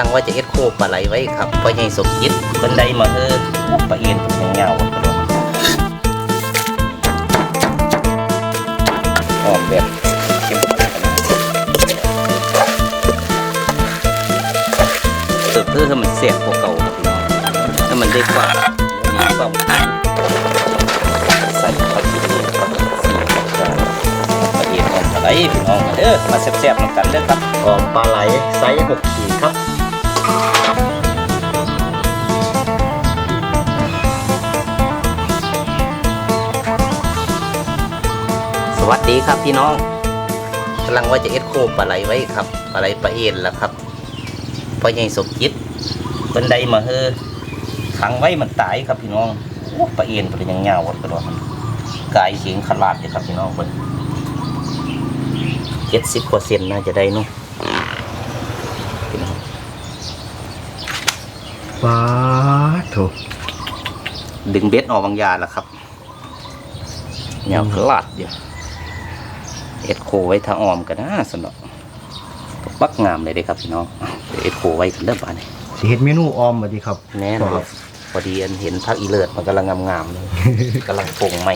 ตั้งว่าจะเอ็ดโคปลาไหลไว้ครับเพราะยังสมยิดบันไดมาเออปลาเอ็นเป็นเงาๆกระโดดออกแบบเข้มข้นเสิร์ฟเพื่อให้มันเสียบกว่าเก่าครับพี่น้องให้มันได้กว่ามีความใส่ผักชีนี่ครับสี่ครับปลาเอ็นออมปลาไหลพี่น้องเด้อมาแซ่บๆนำกันเด้อครับออมปลาไหลไซส์หกขีดครับ วัสดีครับพี่น้องกำลังว่าจะเอ็ดโคปลาไหลไว้ครับปลาไหลปลาเอ็นแล้วครับเพราะยังสมจิตบันไดมาเฮอขังไว้มันตายครับพี่น้องโอ้ปลาเอ็นเป็นยังเงาหมดกระโดดกายเขียงขลาดเลยครับพี่น้องคนเจ็ดสิบเปอร์เซ็นต์น่าจะได้เนุ่พี่น้องว้าโถดึงเบ็ดออกบางอยางแล้วครับเงาขลาดเดียว เอ็ดโคไว้ถ้าออมกันนะสนอกบักงามเลยเด้ครับพี่น้องเดี๋ยวเอ็ดโคไว้กันเริ่มบ้านนี้สิเฮ็ดเมนูออมบ่ดีครับแน่นอนพอดีอันเห็นพักอีเลิศมันกำลังงามๆเลยกำลังปรุงใหม่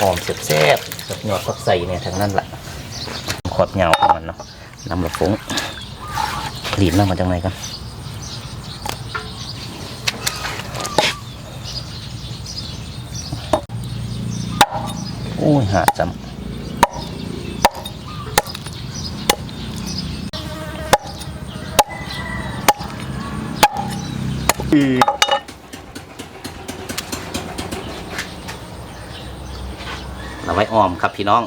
หอมแซ่บๆกับหยอดฟักใส่เนี่ยทั้งนั้นแหละขอดเหงาของมันเนาะน้ำละฟงหลีนน้ำมาจากไหนกันโอ้ยหาจำ เราไว้ออมครับพี่น้อง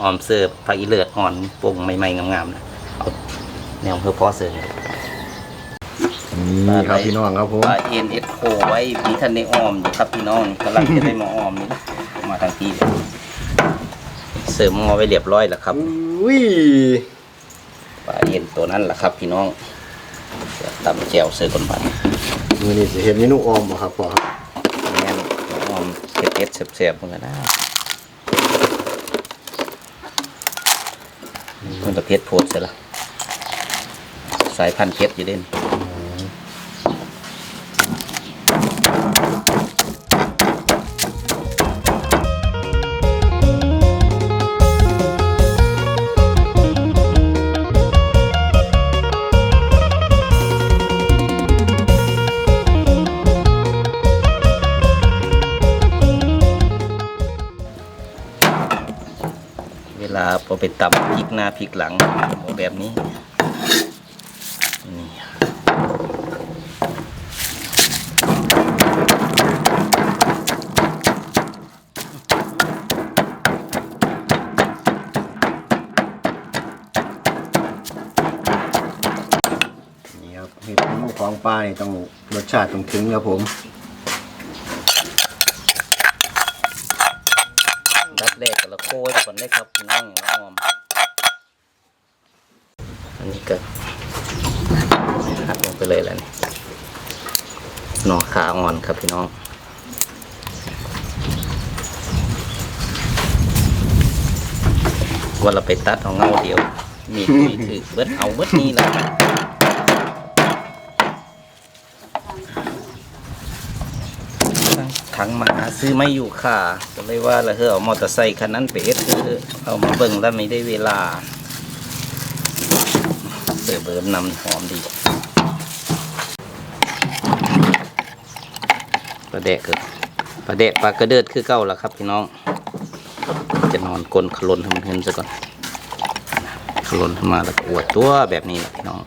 ออมเสิร์ฟผักอีเลิศอ่อนปรุงใหม่ๆงามๆนะเอาแนวเพื่อพอเสิร์ฟนี่ครับพี่น้องครับผมปลาเอ็นเอสโคไว้มีท่านในออมอยู่ครับพี่น้องกำลังจะได้มาออมนี่มาทางทีเลยเสริมงอไว้เรียบร้อยแล้วครับอุ้ยปลาเอ็นตัวนั้นแหละครับ พี่น้องเดี๋ยวตำแจวเสิร์ฟคนบัน มื้อนี้สิเฮ็ดเมนูออมบ่ครับพ่อครับแม่นออมเผ็ดเผ็ดๆแซ่บๆเหมือนกันนะมันจะเผ็ดโพดเสียละสายพันธุ์เผ็ดอยู่เด่น พอไปตำพริกหน้าพริกหลังเอาแบบนี้นี่นี่ครับเฮ็ดเมนูของปลานี่ต้องรสชาติต้องถึงครับผมดับแรก โอ้ยก่อนได้ครับพี่น้องอย่างละออม อันนี้ก็หักลงไปเลยแหละนี่หน่อขาอ่อนครับพี่น้องว่าเราไปตัดเอาเงาเดียว มีดมีถือเบิดเอาเบิดนี่แหละ งมาซื้อไม่อยู่ค่ะ ก็เลยว่าละเฮ้อเอามอเตอร์ไซค์คันนั้นไปเอ็ดเออเอามาเบิ่งแล้วไม่ได้เวลาเสิร์ฟเบิร์นำหอมดีปลาแดกคือปลาแดกปลากระเดิดคือเก้าแล้วครับพี่น้อง จะนอนกลนขลนทำเงินซะก่อนขลนขึ้นมาแล้วก็อวดตัวแบบนี้แหละพี่น้อง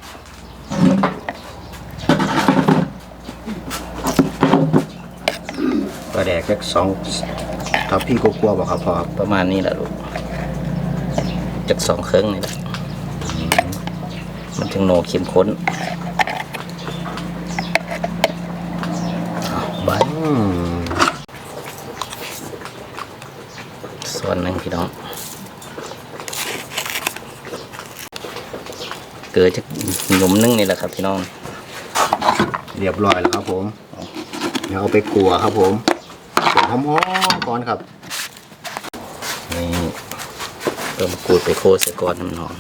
ลาแดกจักสองทับพี่กลัวๆบ่ครับพอประมาณนี้แหละลูกจากสองเครื่องนี่แหละมันถึงโนเข้มข้นเอาบายอืมส่วนหนึ่งพี่น้อง เกิดจากหนุ่มนึ่งนี่แหละครับพี่น้อง เรียบร้อยแล้วครับผม เดี๋ยวเอาไปขัวครับผม เป็นหอมๆก่อนครับนี่เติมกูดไปโคส่ก่อนน้ำหอม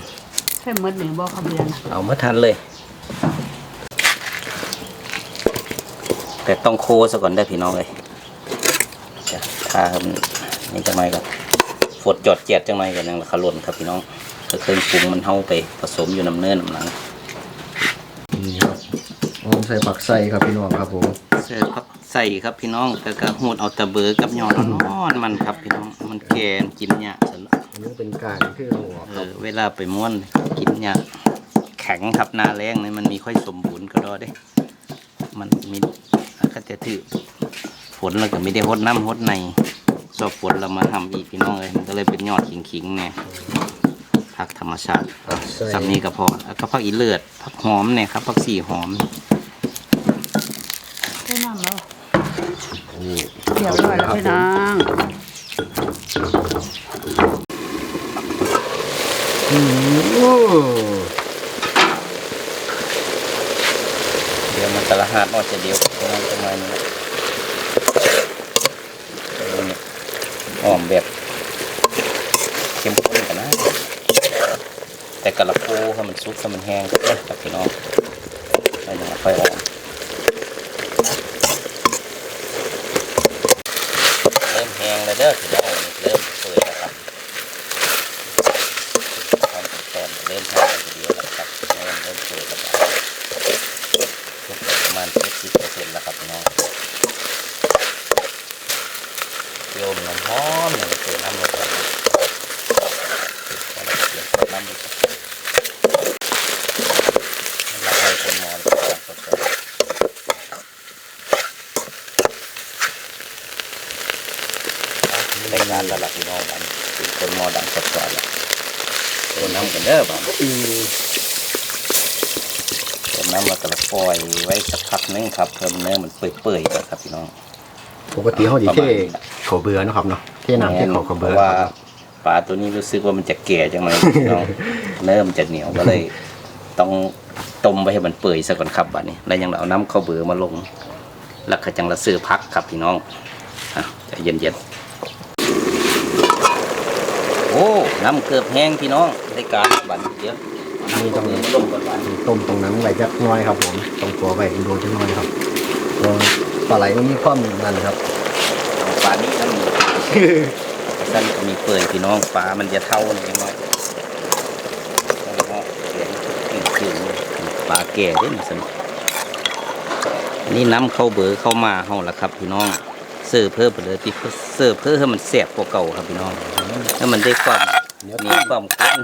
ใช่เมื่อหนึ่งบอกคำเรียนเอาเมื่อทันเลย แต่ต้องโคสะก่อนได้พี่น้องเลยจะทาครับนี่จังไรก่อนฝดจอดเจียดจังไรก่อนยังขลุ่นครับพี่น้องเครื่องปรุงมันเข้าไปผสมอยู่น้ำเนื้อน้ำหนังนี่ครับหอมใส่ผักใส่ครับพี่น้องครับผม เสิร์ฟครับใส่ครับพี่น้องแล้วก็หูดเอาตะเบอกับยอดนอนๆมันครับพี่น้องมันแกนกินยากสนุกอันนี้เป็นการคือหัวเอครับอเวลาไปม้วนกินยากแข็งครับหนาแรงนี่มันมีค่อยสมบูรณ์ก็รอได้ มันมีก็จะถือฝนแล้วก็ไม่ได้หดน้ำหดในสอบฝนเรามาทำอีกพี่น้องเลยมันก็เลยเป็นยอดขิงๆเนี่ยผักธรรมชาติผักใส่ สำนี้ก็พอแล้วก็ผักอีเลือดผักหอมเนี่ยครับผักสีหอม ได้น้ำแล้วนี่เดี๋ยวเลยแล้วพี่น้องอืมเดี๋ยวมันตะละหาดออกจะเดียวประมาณประมาณนี้แหละเอาเนี่ยหอมแบบเข้มข้นกันนะ แต่กระโปงให้มันซุกให้มันแห้งก่อนนะครับพี่น้องแล้วยังค่อยออกเริ่ม แล้วเด้อพี่น้องเริ่มเปื่อยแล้วครับความเป็นตอนเริ่มห้งทีเดียวแล้วครับเริ่มเริ่มเปื่อยแล้วครับทุกประมาณ70เปอร์เซ็นต์แล้วครับน้องเจียวมันหอมๆเลยเติมน้ำลงไปแล้วก็เติมน้ำลงไป เราให้คนมอนสดๆในงานระดับ พี่น้องกันเป็นคนมอดังสดๆแล้วคนน้ำกันเด้อบ้างอืมคนน้ำมาตะละปล่อยไว้สักพักนึงครับเพิ่มเนื้อมันเปื่อยๆก่อนครับพี่น้อง ปกติเขาดีเท่เขาเบื่อเนาะครับเนาะเท่น้ำเท่เขาเขาเพเบื่อราะว่าปลาตัวนี้รู้สึกว่ามันจะแก่จังเลยพี่น้องเนื้อมันจะเหนียวก็เลย ต้องต้มไว้ให้มันเปื่อยซะก่อนครับบัดนี้ แล้วยังเอาน้ำข้าวเบือมาลงแล้วก็จังละซื้อพักครับพี่น้องอะใจเย็นๆโอ้น้ำเกือบแห้งพี่น้องได้การบัดนี้เดี๋ยวนี่ต้องเอาลงก่อนบัดนี้ต้มตรงนั้นไว้จักหน้อยครับผมต้องตัวไว้โดนจักหน้อยครับตัวปลาไหลมันมีความนั่นครับเอาปลานี้นั่นมีสั้นก็มีเปื่อยพี่น้องปลามันจะเท่าหน่อยน้อยต้องเอาเขียนขึ้นๆปลาแก่เด้นี่สนุกนี่น้ำเข้าเบอร์เข้ามาเฮาละครับพี่น้อง เสิร์ฟเพิ่มไปเลยที่เสิร์ฟเพื่อให้มันแสบกว่าเก่าครับพี่น้องให้มันได้ความเดี๋ยวมีความข้น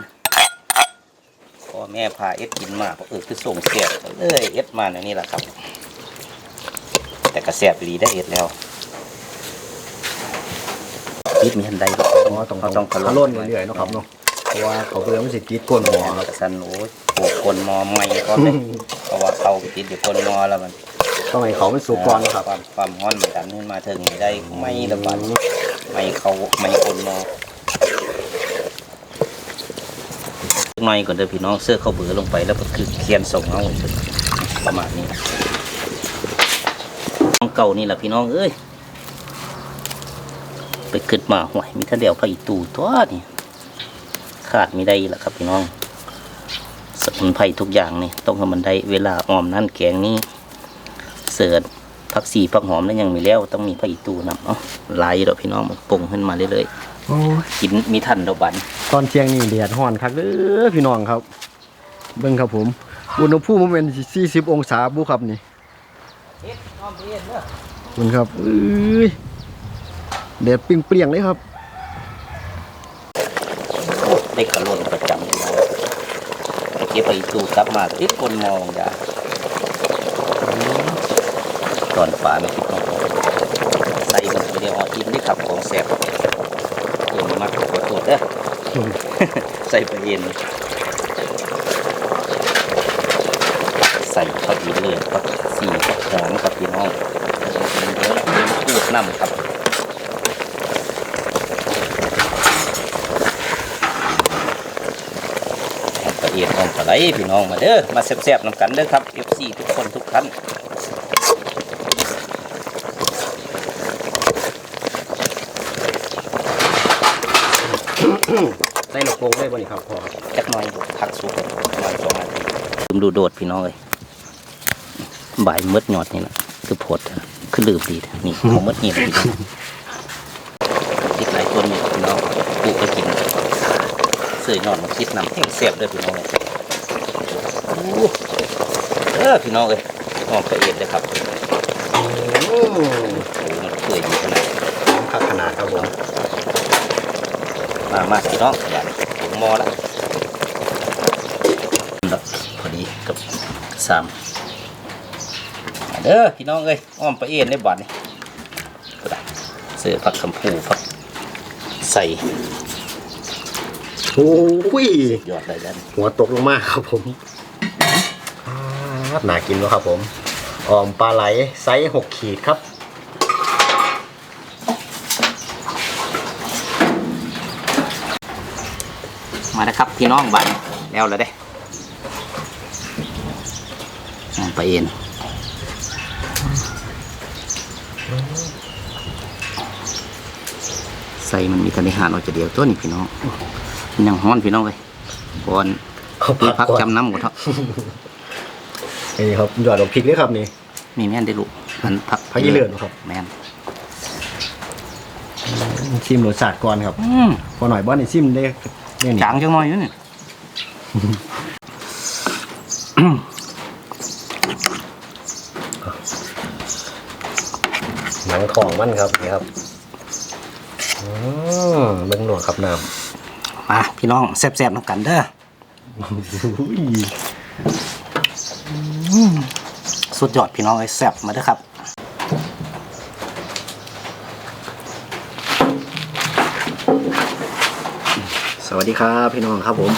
พ่อแม่พาเอ็ดกินมาก็เออคือส่งเสียบเลยเอ็ดมาในนี่แหละครับ แต่กระแสบดีได้เอ็ดแล้วปิดมีทันใดบ่อ๋อต้องเขาต้ต้อองงขลุ่นเรื่อยๆเนาะครับเนาะเพราะว่าเขาเบื่อมันสิติดก้นหัวครับกระสันโอ้ยโขกคนมอใหม่ก่อนเลยเพราะว่าเขาไปติดอยู่คนมอแล้วมัน ต้องให้เขามันสุกก่อนนะครับความความร้อนมันดันขึ้นมาถึงได้ไม่ระบาดไม่เขาไม่คนมอหน่อยก่อนเด้อพี่น้องเสื้อเข้าเบือลงไปแล้วก็คือเคียนส่งเอาประมาณนี้ของเก่านี่แหละพี่น้องเอ้ยไปขึ้นมาห่วยมีท่าเดียวพระอีตูตัวนี่ขาดไม่ได้ละครับพี่น้องสมุนไพรทุกอย่างนี่ต้องให้มันได้เวลาออมนั่นแกงนี่ ร์ฟผักสีผักหอมแล้วยังมีแล้วต้องมีผักอีตูนำเนาะหลายดอกพี่น้องมันปรุงขึ้นมาเรื่อยโอ้ยๆกินมีทันดอกบันตอนเที่ยงนี่แดดร้อนคักเด้อพี่น้องครับ เบิ่งครับผม อุณหภูมิมันเป็น40 องศาบุครับนี่คุณครับเอ้ยแดดปิ้งเปรี้ยงๆเลยครับ ได้กระโลนประจำเลยนะไอ้เก็บผักอีตูกลับมาติดคนมองอย่า ตอนฝาไม่คิดต้องใส่มันไปเดียวเอาอินนี่ขับของแสบเย็นมากขอโทษเด้อใส่ไปเย็นใส่ข้าวอีเลือดก็สี่หอมครับพี่น้องเดี๋ยวเราพูดน้ำครับละเอียดหอมปลาไหลพี่น้องมาเด้อมาแซ่บๆน้ำกันเด้อครับ FC ทุกคนทุกท่าน ใส่ลูกโป่งได้บ่นี่ครับพ่อจักหน่อยผักสุกประมาณสองนาทีลืมดูโดดพี่น้องเลยบ่ายมืดหยอดนี่แหละคือโพดเถอะขึ้นลืมดีนะนี่ผมมดนี่เลยพี่น้องคิดหลายคนอยู่พี่น้องปลูกก็กินเสื่อยนอนมาคิดนำแห้งเสียบเลยพี่น้องเลยโอ้เออพี่น้องเลยหอมละเอียดเลยครับอืมโอ้มันเปื่อยอยู่ขนาดคักขนาดครับผม มามาพี่น้องอย่าถึงหมอละแล้วพอดีกับสามมาเด้อพี่น้องเอ้ยอ้อมปลาเอ็นได้บัดนี่ก็ได้เสื้อผักคำพูผักใส่โอ้ยยอดเลยด้านหัวตกลงมาครับผมครับน่ากินวะครับผมออมปลาไหลไซส์หกขีดครับ มาแล้วครับพี่น้องบัดนี้แล้วเลยเด้อ้อมปลาเอ็นใส่มันมีทะเลหาดเราจะเดียวตัวนี้พี่น้องมันยังฮ้อนพี่น้องเลยก่อนเอาพี่พักก่อนจำน้ำหมดเถอะนี่ครับหยอดลงพริกเลยครับนี่มีแม่นได้ลูกมันพักพักยี่เหลือดครับ แม่นชิมรสชาติก่อนครับอืมพอหน่อยบ้านนี่ชิมได้เนี่ยนี่จางจังหน่อยอยู่นี่ หนังของมันครับนี่ครับอืมเบิ้งหนวดครับน้มาพี่น้องแซ่บๆน้ำกันเด้อำอุ้ยสุดยอดพี่น้องไอ้แซ่บมาเด้อครับ วัสดีครับพี่น้องครับผม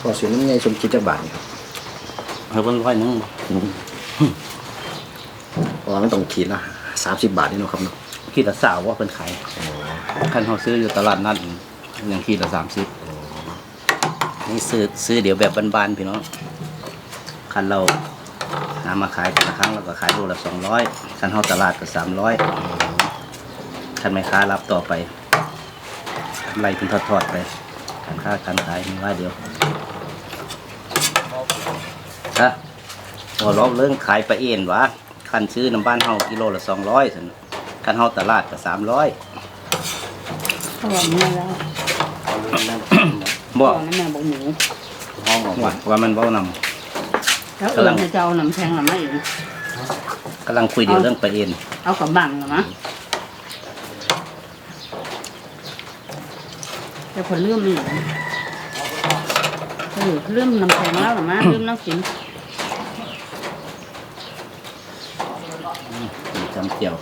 ขอสิน้ำไงชมคิดจักบาทนี่ครับเฮ้ยเพิ่นร้อยหนึงอ๋อไม่ต้องขีดละสามสิบบาทนี่เนาะครับเนาะขีดละสาวว่าเพิ่นขายคันเขาซื้ออยู่ตลาดนัดอย่างขีดละสามสิบนี่ซื้อซื้อเดี๋ยวแบบบานๆพี่น้องคันเรา นำมาขายแต่ละครั้งเราก็ขายโลละสองร้อยคันเฮาตลาดก็สามร้อยคันแม่ค้ารับต่อไปกำไรเป็นทอดๆไปการค้าการขายมีว่าเดียวฮะพอรอบเรื่องขายไปลาเอ็นวะคันซื้อน้ำบ้านเฮากิโลละสองร้อยคันเฮาตลาดก็สามร้อยเขาบอกแม่แล้วบอกบอกแม่บอกหมูห้องออกว่าว่ามันเบ้าน แล้วเออให้เจ้าน้ำแข็งหรือไม่เองำกำลังคุยเดี๋ยวเรื่องไปลาเอ็นเอากับบังหรือมะแต่คนเลื่อมนี่เออเลื่อมน้ำแข็งแล้วหรือมะเลื่อมน้ำกินมีจำเจียว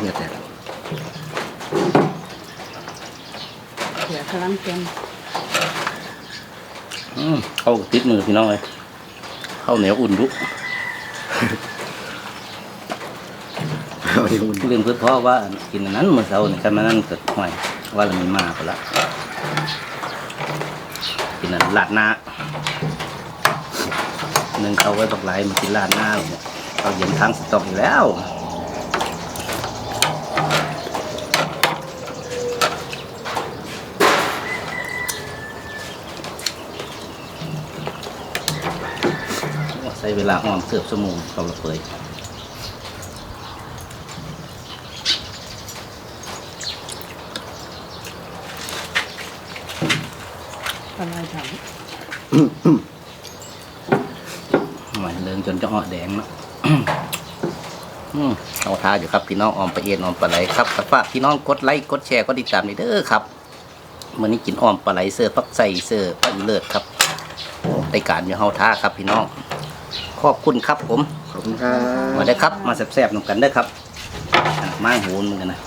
เนี่ยแต่เสียพลังเต็มอืม เข้าติดมือพี่น้องเลยเข้าเหนียวอุ่นดุเอาที่อุ่นเรื่องเพื่อพ่อว่ากินอันนั้นเมื่อเช้านี่คันมานั่นเกิดห่วยว่าเรามีมาไปละกินอันลาดหน้าหนึ่งเขาไว้บักไหลมากินลาดหน้าเนี่ยเขาเย็นทั้งสต็อกอยู่แล้ว เวลาอ้อมเกือบชั่วโมงเขาละเปยอะไรถังหมายเดินจนจะออดแดงเนาะอืมเอาท่าอยู่ครับพี่น้องออมปลาเอ็นออมปลาไหลครับฝากพี่น้องกดไลค์กดแชร์กดติดตามนี่เด้อครับมื่อนี้กินออมปลาไหลเสื้อปักใส่เสื้อปลาอีเลิศครับรายการอยู่เฮาท่าครับพี่น้อง ขอบคุณครับผมขอบคุณครับมาได้อครับ มาแซ่บๆนำกันได้อครับอะมาโหนเหมือนกันนะ